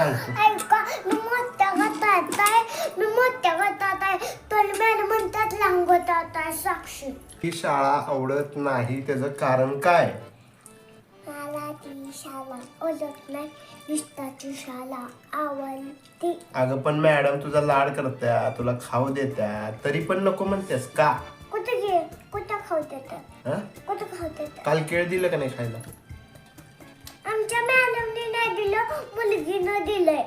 सांगतो. ऐका मी मोठ्या गटात आहे. मी मोठ्या गटात आहे. तर मॅडम म्हणतात लहान गटात आहे साक्षी. ही शाळा आवडत नाही. त्याचं कारण काय? मला ती शाळा ओळख नाही. विस्ताची शाळा आवडते. अगं पण मॅडम तुझा लाड करत्या तुला खाऊ देत्या. तरी पण नको म्हणतेस का? कुठे घे कुठं खाऊ देतात हा? कुठं खाऊ देतात काल केळ दिलं का नाही खायला? मुलगीनं दिलंय.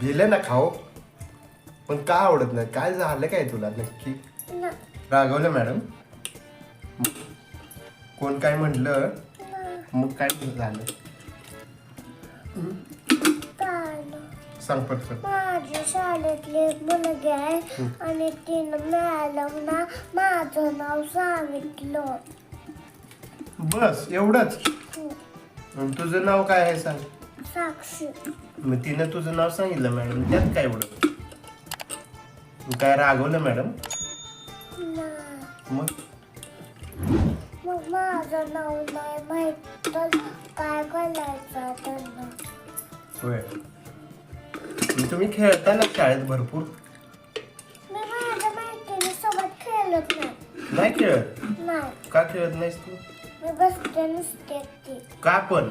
दिलं ना खाऊ. पण का आवडत नाही? काय झालं काय तुला नक्की? ना. रागवलं मॅडम. कोण काय म्हटलं? मग काय झालं? सांग पटकन. माझ्या शाळेतले एक मुलगी आहे आणि तिनं मॅडम ना माझं नाव सांगितलं. बस एवढंच. आणि तुझं नाव काय आहे सांग? साक्षी. मग तिनं तुझं नाव सांगितलं मॅडम. त्यात काय एवढं? मग काय रागवलं मॅडम? नाही. मग? मग माझं नाव नाही माहीत तर काय करायचं त्यांना? होय. मग तुम्ही खेळता ना शाळेत भरपूर? मी माझ्या मैत्रिणी सोबत खेळत नाही. नाही खेळत? नाही. का खेळत नाहीस तू? मी बसते नुसते ती का पण?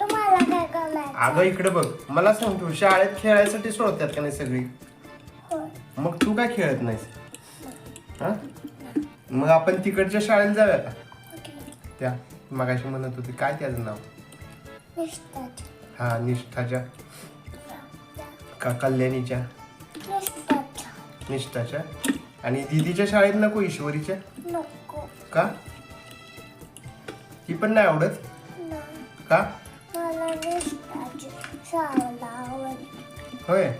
तुम्हाला काय करायचं? अगं इकडे बघ. मला सांग तू शाळेत खेळायसाठी सोडतात का नाही सगळी? होय. मग तू काय खेळत नाहीस? हा? मग आपण तिकडच्या शाळेला जाऊया का? ओके. त्या मगाशी म्हणत होती काय त्याचं नाव? निष्ठाची. हा निष्ठाच्या. का कल्याणीच्या? निष्ठाच्या. निष्ठाच्या. आणि दिदीच्या शाळेत नको ईश्वरीच्या? नको. का? ती पण नाही आवडत? का? होय.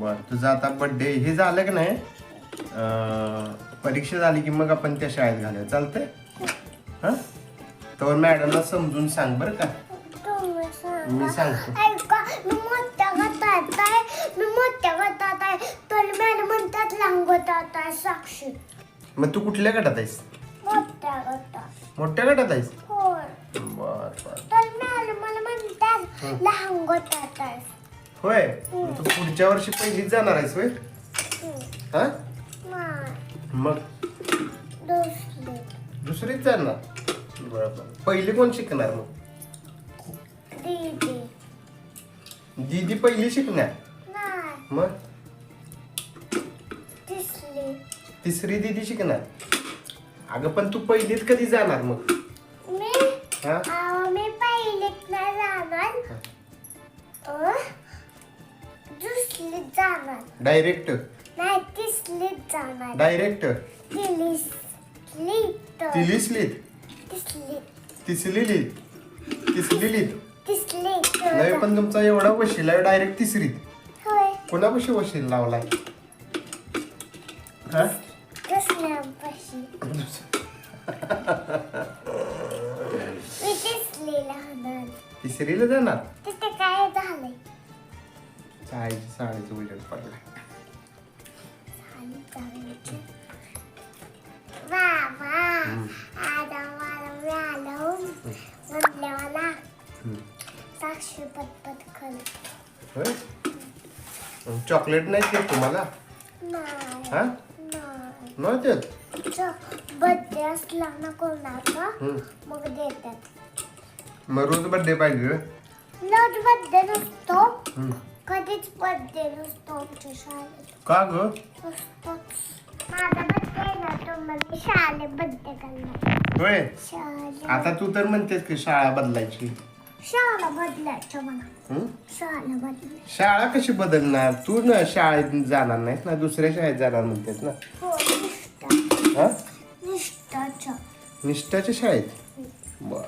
बर तुझा आता बर्थडे हे झालं की नाही? परीक्षा झाली की मग आपण त्या शाळेत घालूया. चालतंय? हा? तर मॅडमला समजून सांग बरं का. मी सांगा. सांगतो. ऐका मी मोठ्या गटात आहे. मी मोठ्या गटात आहे. तर मॅडम म्हणतात लहान गटात आहे साक्षी मग तू कुठल्या गटात आहेस? मोठ्या गटात. मोठ्या गटात आहेस? होय. बर बर. तर मॅडम मला म्हणतात लहान गटात आहे होय. मग तू पुढच्या वर्षी पहिलीच जाणार आहेस होय. हा. नाही. मग? दुसरी. दुसरीच जाणार? बरोबर पहिली कोण शिकणार मग? दीदी. दीदी पहिली शिकणार? नाही. मग? तिसरी. तिसरी दीदी शिकणार? अगं पण तू पहिलीत कधी जाणार मग? मी? हा? अहो, मी पहिलीत नाही जाणार. अं, दुसरीत जाणार. डायरेक्ट नाही तिसरीत जाणार. डायरेक्ट तिसरीत. तिलिसलीत तिसरी तिसलीलीत तिसलीलीत तिसरीत. नाही पण तुमचा एवढा वशील आहे डायरेक्ट तिसरीत. होय. कोणापाशी वशील लावलाय? हा? तिसरीला जाणार? तिथे काय झालंय चाळीची साडीचं उजेड पडला चॉकलेट नाही तुम्हाला? हा? नाही देत बर्थडे असला ना कोणाचा हम्म. मग देतात. मग रोज बर्थडे पाहिजे होय? रोज बर्थडे नसतो. हम्म. कधीच बर्थडे नसतो आमच्या शाळेत. का ग? नसतोच माझा बर्थडे ना तो मला शाळेत बर्थडे करणार. होय? शाळेत. आता तू तर म्हणतेस की शाळा बदलायची. शाळा बदलायचं म्हणा. हम्म? शाळा बदलायची शाळा कशी बदलणार? तू ना शाळेत जाणार नाहीस ना दुसऱ्या शाळेत जाणार म्हणतेस ना. हो. हा? निष्ठाच्या. निष्ठाच्या शाळेत? बर.